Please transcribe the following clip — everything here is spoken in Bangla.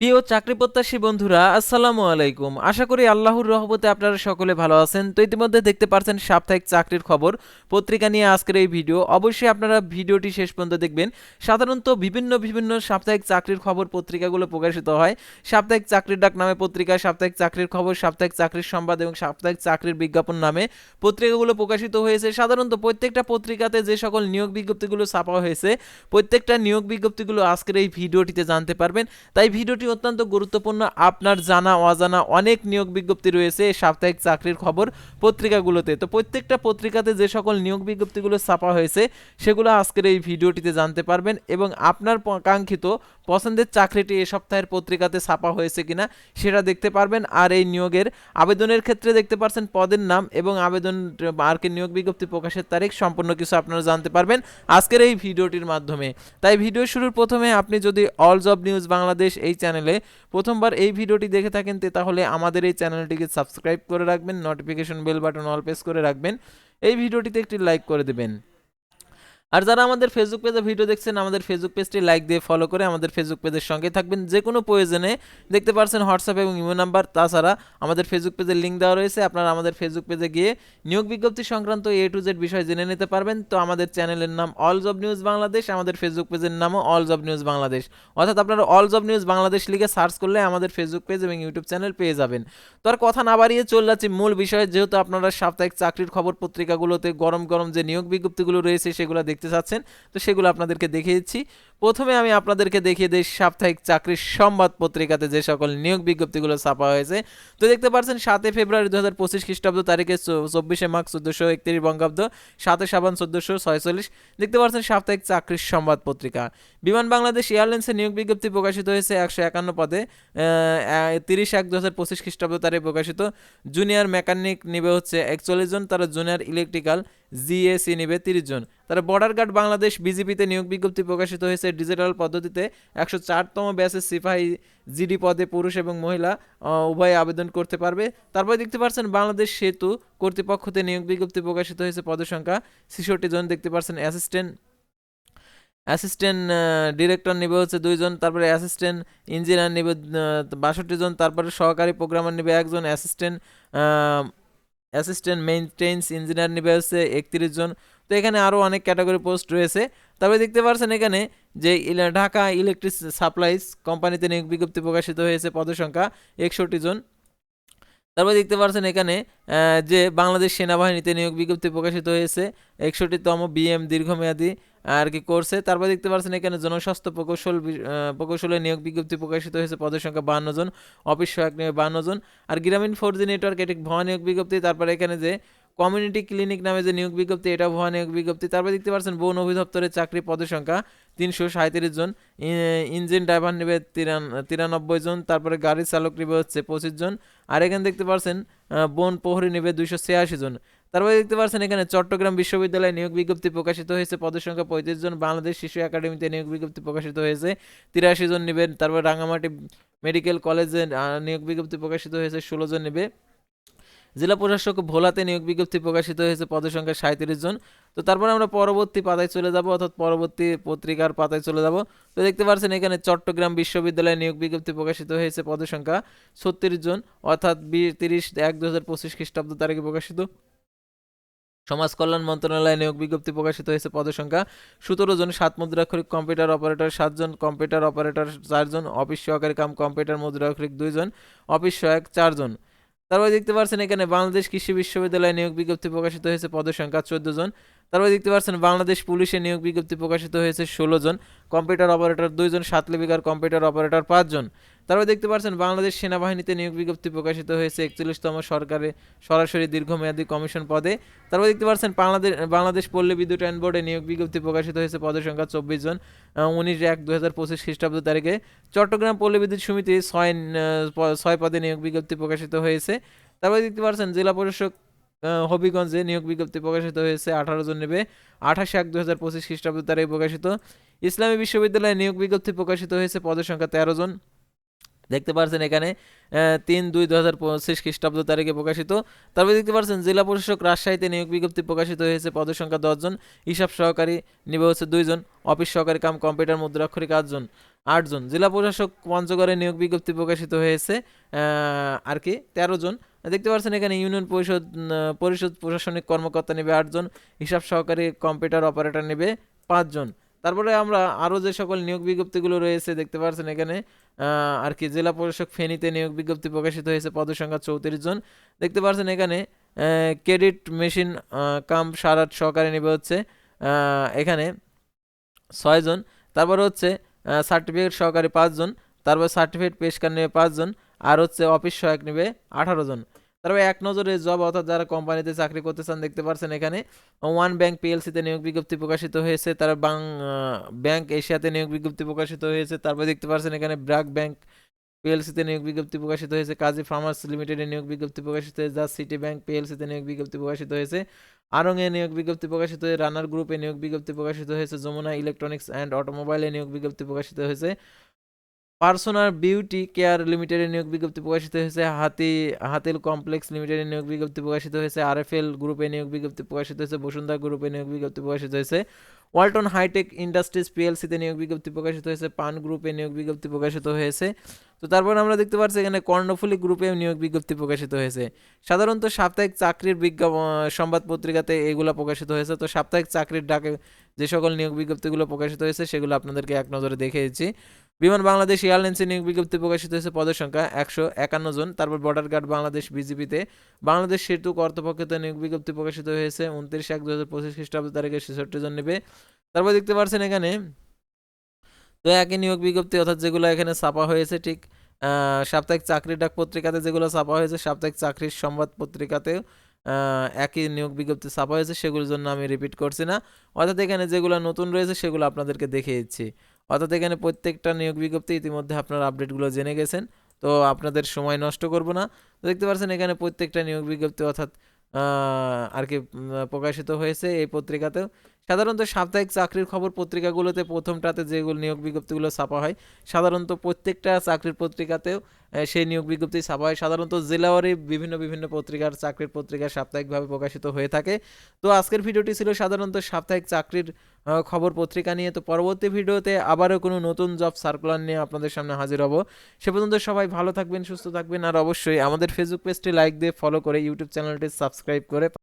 প্রিয় চাকরি প্রত্যাশী বন্ধুরা, আসসালামু আলাইকুম। আশা করি আল্লাহর রহমতে আপনারা সকলে ভালো আছেন। তো ইতিমধ্যে দেখতে পাচ্ছেন সাপ্তাহিক চাকরির খবর। পত্রিকা নিয়ে আজকের এই ভিডিও। অবশ্যই আপনারা ভিডিওটি শেষ পর্যন্ত দেখবেন। সাধারণত বিভিন্ন বিভিন্ন সাপ্তাহিক চাকরির খবর পত্রিকাগুলো প্রকাশিত হয়। সাপ্তাহিক চাকরির ডাক নামে পত্রিকা, সাপ্তাহিক চাকরির খবর, সাপ্তাহিক চাকরির সংবাদ এবং সাপ্তাহিক চাকরির বিজ্ঞাপন নামে পত্রিকাগুলো প্রকাশিত হয়েছে। সাধারণত প্রত্যেকটা পত্রিকাতে যে সকল নিয়োগ বিজ্ঞপ্তিগুলো ছাপা হয়েছে, প্রত্যেকটা নিয়োগ বিজ্ঞপ্তিগুলো আজকের এই ভিডিওটিতে জানতে পারবেন। তাই ভিডিওটি অত্যন্ত গুরুত্বপূর্ণ। আপনার জানা, অজানা অনেক নিয়োগ বিজ্ঞপ্তি রয়েছে সাপ্তাহিক চাকরির খবর পত্রিকাগুলোতে। তো প্রত্যেকটা পত্রিকাতে যে সকল নিয়োগ বিজ্ঞপ্তিগুলো ছাপা হয়েছে, সেগুলো আজকের এই ভিডিওটিতে জানতে পারবেন এবং আপনার কাঙ্ক্ষিত পছন্দের চাকরিটি এ সপ্তাহের পত্রিকাতে ছাপা হয়েছে কিনা সেটা দেখতে পারবেন। আর এই নিয়োগের আবেদনের ক্ষেত্রে দেখতে পারছেন পদের নাম এবং আবেদন আর নিয়োগ বিজ্ঞপ্তি প্রকাশের তারিখ সম্পূর্ণ কিছু আপনারা জানতে পারবেন আজকের এই ভিডিওটির মাধ্যমে। তাই ভিডিও শুরুর প্রথমে আপনি যদি অল জব নিউজ বাংলাদেশ এই চ্যানেলে প্রথমবার এই ভিডিওটি দেখে থাকেন তাহলে আমাদের এই চ্যানেলটিকে সাবস্ক্রাইব করে রাখবেন notification bell button all press করে রাখবেন, এই ভিডিওটিতে একটি লাইক করে দেবেন। আর যারা আমাদের ফেসবুক পেজে ভিডিও দেখছেন, আমাদের ফেসবুক পেজটি লাইক দিয়ে ফলো করে আমাদের ফেসবুক পেজের সঙ্গে থাকবেন। যে কোনো প্রয়োজনে দেখতে পারছেন হোয়াটসঅ্যাপ এবং ইমো নাম্বার তাছাড়া আমাদের ফেসবুক পেজের লিঙ্ক দেওয়া রয়েছে। আপনারা আমাদের ফেসবুক পেজে গিয়ে নিয়োগ বিজ্ঞপ্তি সংক্রান্ত এ টু জেড বিষয় জেনে নিতে পারবেন। তো আমাদের চ্যানেলের নাম অল জব নিউজ বাংলাদেশ আমাদের ফেসবুক পেজের নামও অল জব নিউজ বাংলাদেশ অর্থাৎ আপনারা অল জব নিউজ বাংলাদেশ লিখে সার্চ করলে আমাদের ফেসবুক পেজ এবং ইউটিউব চ্যানেল পেয়ে যাবেন। তো আর কথা না বাড়িয়ে চলে যাচ্ছি মূল বিষয়ে। যেহেতু আপনারা সাপ্তাহিক চাকরির খবর পত্রিকাগুলোতে গরম গরম যে নিয়োগ বিজ্ঞপ্তিগুলো রয়েছে, সেগুলো দেখতে চাচ্ছেন। তো সেগুলো আপনাদেরকে দেখিয়েছি প্রথমে আমি আপনাদেরকে দেখিয়ে দিই সাপ্তাহিক চাকরির সংবাদ পত্রিকাতে যে সকল নিয়োগ বিজ্ঞপ্তিগুলো ছাপা হয়েছে। তো দেখতে পাচ্ছেন, সাতই ফেব্রুয়ারি দু হাজার পঁচিশ খ্রিস্টাব্দ তারিখে চব্বিশে মার্চ চোদ্দোশো একত্রিশ বঙ্গাব্দ, সাতই সাবান চোদ্দোশো ছয়চল্লিশ। দেখতে পাচ্ছেন, সাপ্তাহিক চাকরির সংবাদ পত্রিকা। বিমান বাংলাদেশ এয়ারলাইন্সের নিয়োগ বিজ্ঞপ্তি প্রকাশিত হয়েছে একশো একান্ন পদে তিরিশ এক দু হাজার পঁচিশ খ্রিস্টাব্দ তারিখে প্রকাশিত। জুনিয়র মেকানিক নিবে হচ্ছে একচল্লিশ জন, তারা জুনিয়র ইলেকট্রিক্যাল জিএসি নিবে তিরিশ জন। তারা বর্ডার গার্ড বাংলাদেশ বিজেপিতে নিয়োগ বিজ্ঞপ্তি প্রকাশিত হয়েছে ডিজিটাল পদ্ধতিতে একশো চারতম ব্যাচের সিপাহী জিডি পদে পুরুষ এবং মহিলা উভয়ে আবেদন করতে পারবে। তারপরে দেখতে পাচ্ছেন বাংলাদেশ সেতু কর্তৃপক্ষতে নিয়োগ বিজ্ঞপ্তি প্রকাশিত হয়েছে পদের সংখ্যা। ছেষট্টি জন দেখতে পাচ্ছেন অ্যাসিস্ট্যান্ট। অ্যাসিস্ট্যান্ট ডিরেক্টর নেবে হচ্ছে দুইজন তারপরে অ্যাসিস্ট্যান্ট ইঞ্জিনিয়ার নেবে বাষট্টি জন, তারপরে সহকারী প্রোগ্রামার নেবে একজন, অ্যাসিস্ট্যান্ট অ্যাসিস্ট্যান্ট মেইনটেন্স ইঞ্জিনিয়ার নেবে হচ্ছে একত্রিশ জন। তো এখানে আরও অনেক ক্যাটাগরি পোস্ট রয়েছে। তারপরে দেখতে পাচ্ছেন এখানে যে ঢাকা ইলেকট্রিক সাপ্লাইজ কোম্পানিতে নিয়োগ বিজ্ঞপ্তি প্রকাশিত হয়েছে পদের সংখ্যা একষট্টি জন। তারপরে দেখতে পাচ্ছেন এখানে যে বাংলাদেশ সেনাবাহিনীতে নিয়োগ বিজ্ঞপ্তি প্রকাশিত হয়েছে, একষট্টিতম বিএম দীর্ঘমেয়াদী আর কি করছে। তারপরে দেখতে পাচ্ছেন এখানে জনস্বাস্থ্য প্রকৌশল প্রকৌশলে নিয়োগ বিজ্ঞপ্তি প্রকাশিত হয়েছে, পদের সংখ্যা বান্ন জন, অফিস সহায়ক নিয়োগ বান্ন জন। আর গ্রামীণ ফোর জি নেটওয়ার্ক, এটি ভয় নিয়োগ বিজ্ঞপ্তি। তারপরে এখানে যে কমিউনিটি ক্লিনিক নামে যে নিয়োগ বিজ্ঞপ্তি, এটা ভুয়া নিয়োগ বিজ্ঞপ্তি। তারপরে দেখতে পাচ্ছেন, বন অভিদপ্তরের চাকরি পদের সংখ্যা তিনশো সাঁত্রিশ জন ইঞ্জিন ড্রাইভার নেবে তিরান, তিরানব্বই জন, তারপরে গাড়ি চালক নেবে হচ্ছে পঁচিশ জন। আর এখানে দেখতে পাচ্ছেন বন প্রহরী নেবে দুইশো ছিয়াশি জন। তারপরে দেখতে পাচ্ছেন, এখানে চট্টগ্রাম বিশ্ববিদ্যালয়ে নিয়োগ বিজ্ঞপ্তি প্রকাশিত হয়েছে, পদের সংখ্যা পঁয়ত্রিশ জন। বাংলাদেশ শিশু একাডেমিতে নিয়োগ বিজ্ঞপ্তি প্রকাশিত হয়েছে, তিরাশি জন নেবেন। তারপর রাঙামাটি মেডিকেল কলেজে নিয়োগ বিজ্ঞপ্তি প্রকাশিত হয়েছে, ষোলো জন নেবে। জেলা প্রশাসক ভোলাতে নিয়োগ বিজ্ঞপ্তি প্রকাশিত হয়েছে, পদের সংখ্যা সাঁত্রিশ জন। তো তারপরে আমরা পরবর্তী পাতায় চলে যাব, অর্থাৎ পরবর্তী পত্রিকার পাতায় চলে যাব। তো দেখতে পাচ্ছেন এখানে চট্টগ্রাম বিশ্ববিদ্যালয়ে নিয়োগ বিজ্ঞপ্তি প্রকাশিত হয়েছে, পদের সংখ্যা ছত্রিশ জন, অর্থাৎ তিরিশ এক দু হাজার পঁচিশ খ্রিস্টাব্দ তারিখে প্রকাশিত। সমাজ কল্যাণ মন্ত্রণালয়ে নিয়োগ বিজ্ঞপ্তি প্রকাশিত হয়েছে, পদের সংখ্যা সতেরো জন, সাত মুদ্রাক্ষরিক কম্পিউটার অপারেটর সাতজন কম্পিউটার অপারেটর চারজন অফিস সহকারী কাম কম্পিউটার মুদ্রাক্ষরিক দুইজন অফিস সহায়ক চারজন তারপরে দেখতে পাচ্ছেন এখানে বাংলাদেশ কৃষি বিশ্ববিদ্যালয়ে নিয়োগ বিজ্ঞপ্তি প্রকাশিত হয়েছে পদের সংখ্যা চোদ্দ জন। তারপরে দেখতে পাচ্ছেন বাংলাদেশ পুলিশে নিয়োগ বিজ্ঞপ্তি প্রকাশিত হয়েছে ষোলো জন, কম্পিউটার অপারেটর দুইজন সাত লিপিকার কম্পিউটার অপারেটর পাঁচজন তারপরে দেখতে পাচ্ছেন বাংলাদেশ সেনাবাহিনীতে নিয়োগ বিজ্ঞপ্তি প্রকাশিত হয়েছে একচল্লিশতম সরকারে সরাসরি দীর্ঘমেয়াদী কমিশন পদে। তারপর দেখতে পাচ্ছেন বাংলাদেশ বাংলাদেশ পল্লী বিদ্যুৎ আইন বোর্ডে নিয়োগ বিজ্ঞপ্তি প্রকাশিত হয়েছে পদের সংখ্যা চব্বিশ জন উনিশ এক দু হাজার পঁচিশ খ্রিস্টাব্দ তারিখে। চট্টগ্রাম পল্লী বিদ্যুৎ সমিতি ছয় ছয় পদে নিয়োগ বিজ্ঞপ্তি প্রকাশিত হয়েছে। তারপরে দেখতে পাচ্ছেন জেলা প্রশাসক হবিগঞ্জে নিয়োগ বিজ্ঞপ্তি প্রকাশিত হয়েছে, আঠারো জন নেবে। আঠাশে এক দু হাজার পঁচিশ খ্রিস্টাব্দ তারিখে প্রকাশিত। ইসলামী বিশ্ববিদ্যালয়ে নিয়োগ বিজ্ঞপ্তি প্রকাশিত হয়েছে, পদের সংখ্যা তেরো জন। দেখতে পাচ্ছেন এখানে তিন দুই দু হাজার পঁচিশ খ্রিস্টাব্দ তারিখে প্রকাশিত। তারপরে দেখতে পাচ্ছেন জেলা প্রশাসক রাজশাহীতে নিয়োগ বিজ্ঞপ্তি প্রকাশিত হয়েছে। পদের সংখ্যা দশজন হিসাব সহকারী নিবে হচ্ছে দুইজন অফিস সহকারী কাম, কম্পিউটার মুদ্রাক্ষরিক আটজন আটজন জেলা প্রশাসক পঞ্চগড়ে নিয়োগ বিজ্ঞপ্তি প্রকাশিত হয়েছে আর কি, তেরো জন। দেখতে পাচ্ছেন এখানে ইউনিয়ন পরিষদ পরিষদ প্রশাসনিক কর্মকর্তা নেবে আটজন হিসাব সহকারী কম্পিউটার অপারেটর নেবে পাঁচজন তারপরে আমরা আরও যে সকল নিয়োগ বিজ্ঞপ্তিগুলো রয়েছে, দেখতে পাচ্ছেন এখানে আর কি জেলা প্রশাসক ফেনীতে নিয়োগ বিজ্ঞপ্তি প্রকাশিত হয়েছে পদের সংখ্যা চৌত্রিশ জন। দেখতে পাচ্ছেন এখানে ক্রেডিট মেশিন কাম সারাট সহকারে নেবে হচ্ছে এখানে ছয়জন তারপর হচ্ছে সার্টিফিকেট সহকারে পাঁচজন তারপর সার্টিফিকেট পেশকার নেবে পাঁচজন আর হচ্ছে অফিস সহায়ক নেবে আঠারো জন। তারপরে এক নজরে জব, অর্থাৎ যারা কোম্পানিতে চাকরি করতে চান দেখতে পাচ্ছেন এখানে, ওয়ান ব্যাংক পিএলসিতে নিয়োগ বিজ্ঞপ্তি প্রকাশিত হয়েছে তার বাং ব্যাংক এশিয়াতে নিয়োগ বিজ্ঞপ্তি প্রকাশিত হয়েছে, তারপরে দেখতে পাচ্ছেন এখানে ব্র্যাক ব্যাংক পিএলসিতে নিয়োগ বিজ্ঞপ্তি প্রকাশিত হয়েছে, কাজী ফার্মার্স লিমিটেডে নিয়োগ বিজ্ঞপ্তি প্রকাশিত হয়েছে যা সিটি ব্যাংক পিএলসিতে নিয়োগ বিজ্ঞপ্তি প্রকাশিত হয়েছে আরঙে নিয়োগ বিজ্ঞপ্তি প্রকাশিত হয়েছে, রানার গ্রুপে নিয়োগ বিজ্ঞপ্তি প্রকাশিত হয়েছে, যমুনা ইলেকট্রনিক্স অ্যান্ড অটোমোবাইলে নিয়োগ বিজ্ঞপ্তি প্রকাশিত হয়েছে পার্সোনাল বিউটি কেয়ার লিমিটেডের নিয়োগ বিজ্ঞপ্তি প্রকাশিত হয়েছে। হাতি, হাতিল কমপ্লেক্স লিমিটেডের নিয়োগ বিজ্ঞপ্তি প্রকাশিত হয়েছে। আর এল গ্রুপে নিয়োগ বিজ্ঞপ্তি প্রকাশিত হয়েছে। বসুন্ধরা গ্রুপে নিয়োগ বিজ্ঞপ্তি প্রকাশিত হয়েছে। ওয়ালটন হাইটেক ইন্ডাস্ট্রিজ পিএলসিতে নিয়োগ বিজ্ঞপ্তি প্রকাশিত হয়েছে, পান গ্রুপে নিয়োগ বিজ্ঞপ্তি প্রকাশিত হয়েছে। তো তারপর আমরা দেখতে পাচ্ছি এখানে কর্ণফুলী গ্রুপে নিয়োগ বিজ্ঞপ্তি প্রকাশিত হয়েছে। সাধারণত সাপ্তাহিক চাকরির বিজ্ঞাপন সংবাদ পত্রিকাতে এগুলো প্রকাশিত হয়েছে। তো সাপ্তাহিক চাকরির ডাকে যে সকল নিয়োগ বিজ্ঞপ্তিগুলো প্রকাশিত হয়েছে, সেগুলো আপনাদেরকে এক নজরে দেখিয়েছি বিমান বাংলাদেশ এয়ারলাইন্সে নিয়োগ বিজ্ঞপ্তি প্রকাশিত হয়েছে, পদের সংখ্যা একশো একান্ন জন। তারপর বর্ডার গার্ড বাংলাদেশ বিজিপিতে বাংলাদেশ সেতু কর্তৃপক্ষতে নিয়োগ বিজ্ঞপ্তি প্রকাশিত হয়েছে, উনত্রিশ এক দু হাজার পঁচিশ খ্রিস্টাব্দ তারিখে ছেষট্টি জন নেবে। তারপর দেখতে পাচ্ছেন এখানে, তো একই নিয়োগ বিজ্ঞপ্তি, অর্থাৎ যেগুলো এখানে ছাপা হয়েছে, ঠিক সাপ্তাহিক চাকরির ডাক পত্রিকাতে যেগুলো ছাপা হয়েছে, সাপ্তাহিক চাকরির সংবাদ পত্রিকাতেও একই নিয়োগ বিজ্ঞপ্তি ছাপা হয়েছে, সেগুলোর জন্য আমি রিপিট করছি না। অর্থাৎ এখানে যেগুলো নতুন রয়েছে, সেগুলো আপনাদেরকে দেখিয়ে দিচ্ছি। অর্থাৎ এখানে প্রত্যেকটা নিয়োগ বিজ্ঞপ্তি ইতিমধ্যে আপনার আপডেটগুলো জেনে গেছেন, তো আপনাদের সময় নষ্ট করব না। দেখতে পাচ্ছেন এখানে প্রত্যেকটা নিয়োগ বিজ্ঞপ্তি, অর্থাৎ আর কি প্রকাশিত হয়েছে এই পত্রিকাতেও। সাধারণত সাপ্তাহিক চাকরির খবর পত্রিকাগুলোতে প্রথমটাতে যেগুলো নিয়োগ বিজ্ঞপ্তিগুলো ছাপা হয়, সাধারণত প্রত্যেকটা চাকরির পত্রিকাতেও সেই নিয়োগ বিজ্ঞপ্তি ছাপা হয়। সাধারণত জেলাওয়ারি বিভিন্ন বিভিন্ন পত্রিকার চাকরির পত্রিকা সাপ্তাহিকভাবে প্রকাশিত হয়ে থাকে। তো আজকের ভিডিওটি ছিল সাধারণত সাপ্তাহিক চাকরির খবর পত্রিকা নিয়ে। তো পরবর্তী ভিডিওতে আবারও কোনো নতুন জব সার্কুলার নিয়ে আপনাদের সামনে হাজির হব। সে পর্যন্ত সবাই ভালো থাকবেন, সুস্থ থাকবেন, আর অবশ্যই আমাদের ফেসবুক পেজটি লাইক দিয়ে ফলো করে ইউটিউব চ্যানেলটি সাবস্ক্রাইব করে